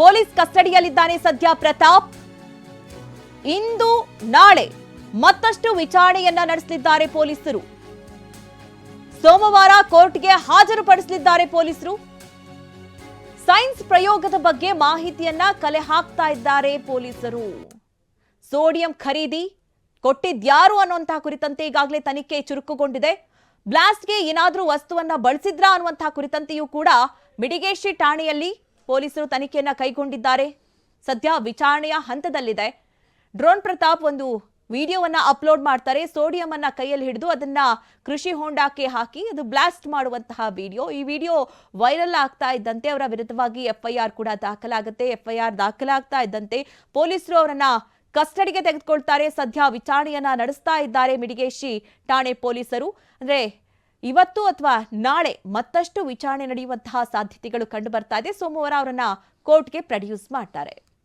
Police ಕಸ್ಟಡಿಯಲ್ಲಿದ್ದಾನೆ ಸದ್ಯ ಪ್ರತಾಪ್. ಇಂದು ನಾಳೆ ಮತ್ತಷ್ಟು ವಿಚಾರಣೆಯನ್ನ ನಡೆಸಲಿದ್ದಾರೆ ಪೊಲೀಸರು. ಸೋಮವಾರ ಕೋರ್ಟ್ಗೆ ಹಾಜರುಪಡಿಸಲಿದ್ದಾರೆ ಪೊಲೀಸರು. ಸೈನ್ಸ್ ಪ್ರಯೋಗದ ಬಗ್ಗೆ ಮಾಹಿತಿಯನ್ನ ಕಲೆ ಹಾಕ್ತಾ ಇದ್ದಾರೆ ಪೊಲೀಸರು. ಸೋಡಿಯಂ ಖರೀದಿ ಕೊಟ್ಟಿದ್ಯಾರು ಅನ್ನುವಂತಹ ಕುರಿತಂತೆ ಈಗಾಗಲೇ ತನಿಖೆ ಚುರುಕುಗೊಂಡಿದೆ. ಬ್ಲಾಸ್ಟ್ಗೆ ಏನಾದರೂ ವಸ್ತುವನ್ನ ಬಳಸಿದ್ರಾ ಅನ್ನುವಂತಹ ಕುರಿತಂತೆಯೂ ಕೂಡ ಮಿಡಿಗೇಶಿ ಠಾಣೆಯಲ್ಲಿ ಪೊಲೀಸರು ತನಿಖೆಯನ್ನ ಕೈಗೊಂಡಿದ್ದಾರೆ. ಸದ್ಯ ವಿಚಾರಣೆಯ ಹಂತದಲ್ಲಿದೆ. ಡ್ರೋನ್ ಪ್ರತಾಪ್ ಒಂದು ವಿಡಿಯೋವನ್ನ ಅಪ್ಲೋಡ್ ಮಾಡ್ತಾರೆ. ಸೋಡಿಯಂ ಅನ್ನ ಕೈಯಲ್ಲಿ ಹಿಡಿದು ಅದನ್ನ ಕೃಷಿ ಹೋಂಡಾಕ್ಕೆ ಹಾಕಿ ಅದು ಬ್ಲಾಸ್ಟ್ ಮಾಡುವಂತಹ ವಿಡಿಯೋ. ಈ ವಿಡಿಯೋ ವೈರಲ್ ಆಗ್ತಾ ಇದ್ದಂತೆ ಅವರ ವಿರುದ್ಧವಾಗಿ ಎಫ್ಐಆರ್ ಕೂಡ ದಾಖಲಾಗುತ್ತೆ. ಎಫ್ಐಆರ್ ದಾಖಲಾಗ್ತಾ ಇದ್ದಂತೆ ಪೊಲೀಸರು ಅವರನ್ನ ಕಸ್ಟಡಿಗೆ ತೆಗೆದುಕೊಳ್ತಾರೆ. ಸದ್ಯ ವಿಚಾರಣೆಯನ್ನ ನಡೆಸ್ತಾ ಇದ್ದಾರೆ ಮಿಡಿಗೇಶಿ ಠಾಣೆ ಪೊಲೀಸರು. ಅಂದ್ರೆ ಇವತ್ತು ಅಥವಾ ನಾಳೆ ಮತ್ತಷ್ಟು ವಿಚಾರಣೆ ನಡೆಯುವಂತಹ ಸಾಧ್ಯತೆಗಳು ಕಂಡು ಬರ್ತಾ ಇದೆ. ಸೋಮವಾರ ಅವರನ್ನ ಕೋರ್ಟ್ಗೆ ಪ್ರೊಡ್ಯೂಸ್ ಮಾಡ್ತಾರೆ.